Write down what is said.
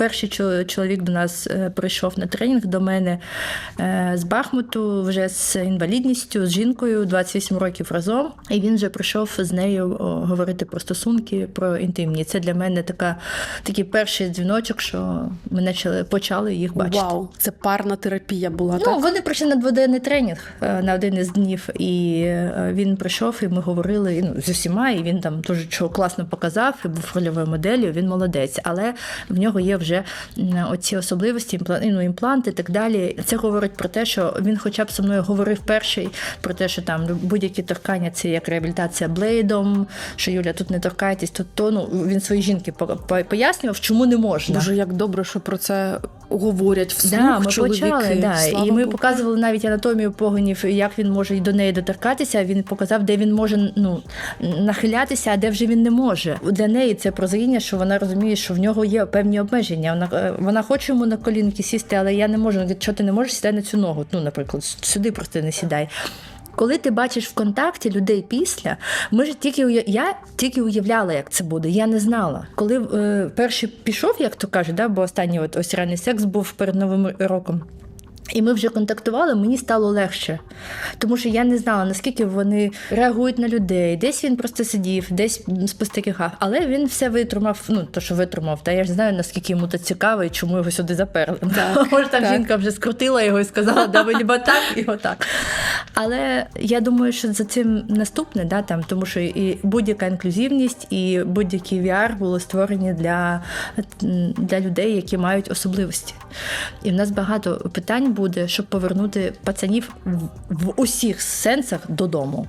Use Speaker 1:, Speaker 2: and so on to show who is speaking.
Speaker 1: перший чоловік до нас е, прийшов на тренінг до мене е, з Бахмуту, вже з інвалідністю, з жінкою 28 років разом. І він вже прийшов з нею говорити про стосунки, про інтимні. Це для мене така, такий перший дзвіночок, що ми почали, почали їх бачити.
Speaker 2: Вау, це парна терапія була,
Speaker 1: Ну,
Speaker 2: так?
Speaker 1: вони прийшли на дводенний тренінг е, на один із днів, і він прийшов, і ми говорили і, ну, з усіма, і він там дуже чого класно показав, і був рольовою моделлю, він молодець. Але в нього є вже м, оці особливості, ну, імпланти і так далі. Це говорить про те, що він хоча б зі мною говорив перший про те, що там будь-які торкання це як реабілітація блейдом, що Юля, тут не торкайтесь, тут то. Ну, він своїй жінки по- по- пояснював, чому не можна.
Speaker 2: Дуже як добре, що про це говорять вслух
Speaker 1: Да, ми
Speaker 2: чоловіки.
Speaker 1: почали, да.
Speaker 2: Слава
Speaker 1: і ми
Speaker 2: Богу.
Speaker 1: показували навіть анатомію погонів, як він може і до неї доторкатися. Він показав, де він може ну, нахилятися, а де вже він не може. Для неї це прозріння, що вона розуміє, що в нього є певні обмеження. Вона, е, вона хоче йому на колінки сісти, але я не можу. Чого ти не можеш сідай на цю ногу? Ну, наприклад, сюди просто не сідай. Коли ти бачиш в контакті людей після, ми ж тільки я тільки уявляла, як це буде. Я не знала. Коли е, перший пішов, як то кажуть, да, бо останній от ось ранній секс був перед новим роком. І ми вже контактували, мені стало легше, тому що я не знала, наскільки вони реагують на людей. Десь він просто сидів, десь спостерігав, але він все витримав. Ну то, що витримав, та я ж знаю, наскільки йому це цікаво і чому його сюди заперли.
Speaker 2: Так,
Speaker 1: Може, там
Speaker 2: так.
Speaker 1: жінка вже скрутила його і сказала, да ви либо так і отак. Але я думаю, що за цим наступне, да, там, тому що і будь-яка інклюзивність, і будь-який VR були створені для, для людей, які мають особливості. І в нас багато питань буде, щоб повернути пацанів в, усіх сенсах додому.